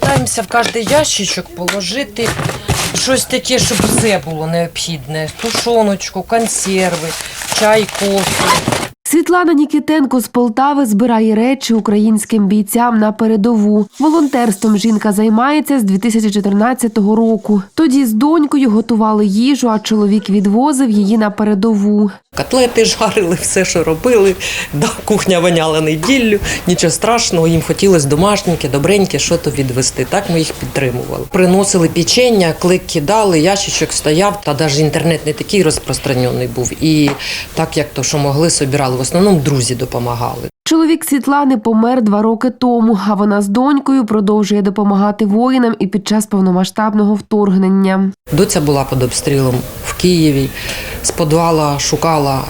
Питаємося в кожен ящичок положити щось таке, щоб все було необхідне. Тушоночку, консерви, чай, кофе. Світлана Нікітенко з Полтави збирає речі українським бійцям на передову. Волонтерством жінка займається з 2014 року. Тоді з донькою готували їжу, а чоловік відвозив її на передову. Котлети жарили, все, що робили. Да, кухня воняла неділю, нічого страшного, їм хотілося домашненьке, добреньке, що то відвести. Так ми їх підтримували. Приносили печення, клик кидали, ящичок стояв, та навіть інтернет не такий розпространений був. І так як то, що могли, собирали. Основному друзі допомагали. Чоловік Світлани помер два роки тому, а вона з донькою продовжує допомагати воїнам і під час повномасштабного вторгнення. Доця була під обстрілом в Києві, з підвала шукала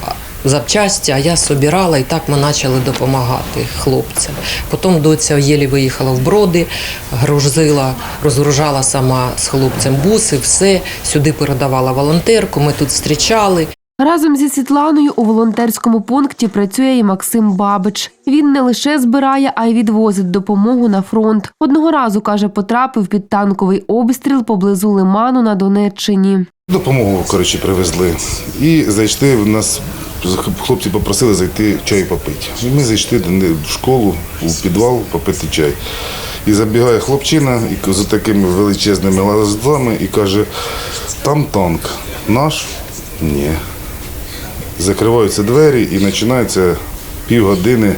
запчасті, а я собирала і так ми почали допомагати хлопцям. Потім доця єлі виїхала в броди, грузила, розгружала сама з хлопцем буси, все сюди передавала волонтерку. Ми тут зустрічали. Разом зі Світланою у волонтерському пункті працює і Максим Бабич. Він не лише збирає, а й відвозить допомогу на фронт. Одного разу каже, потрапив під танковий обстріл поблизу Лиману на Донеччині. Допомогу коротше, привезли. І зайшли в нас. Хлопці попросили зайти чай попити. І ми зайшли в школу, у підвал попити чай. І забігає хлопчина і з такими величезними лазами і каже, там танк. Наш? Ні. Закриваються двері і починається півгодини.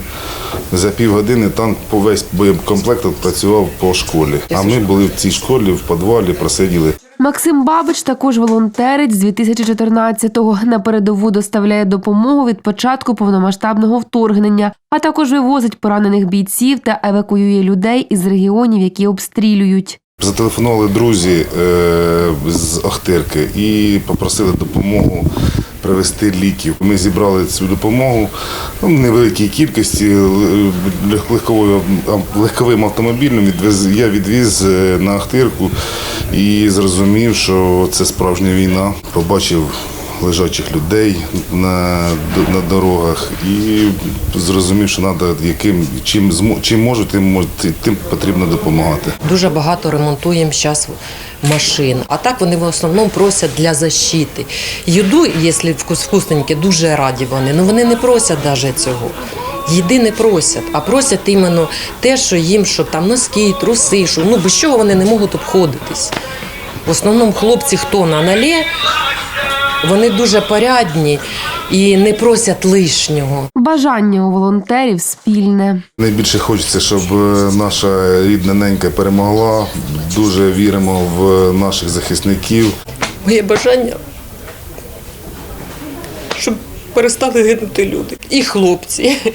За півгодини танк по весь боєкомплект працював по школі. А ми були в цій школі, в підвалі, просиділи. Максим Бабич також волонтерець з 2014-го. На передову доставляє допомогу від початку повномасштабного вторгнення, а також вивозить поранених бійців та евакуює людей із регіонів, які обстрілюють. Зателефонували друзі е, з Охтирки і попросили допомогу привезти ліків. Ми зібрали цю допомогу ну, в невеликій кількості ам- легковим автомобілем. Я відвіз е, на Охтирку і зрозумів, що це справжня війна. Побачив лежачих людей на, на дорогах і зрозумів, що треба яким чим чим можу, тим мож- тим потрібно допомагати. Дуже багато ремонтуємо зараз машин. А так вони в основному просять для защити. Їду, якщо вкус вкусненьке, дуже раді вони. Ну вони не просять навіть цього. Їди не просять, а просять іменно те, що їм, щоб там носки, труси, що ну без чого вони не можуть обходитись. В основному хлопці, хто на налє, вони дуже порядні і не просять лишнього. Бажання у волонтерів спільне. Найбільше хочеться, щоб е, наша рідна ненька перемогла. Дуже віримо в наших захисників. Моє бажання, щоб перестали гинути люди. І хлопці.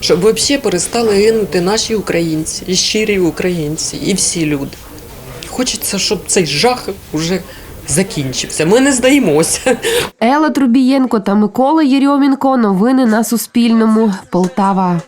Щоб взагалі перестали гинути наші українці, і щирі українці, і всі люди. Хочеться, щоб цей жах вже закінчився. Ми не здаємося. Ела Трубієнко та Микола Єрьомінко. Новини на Суспільному. Полтава.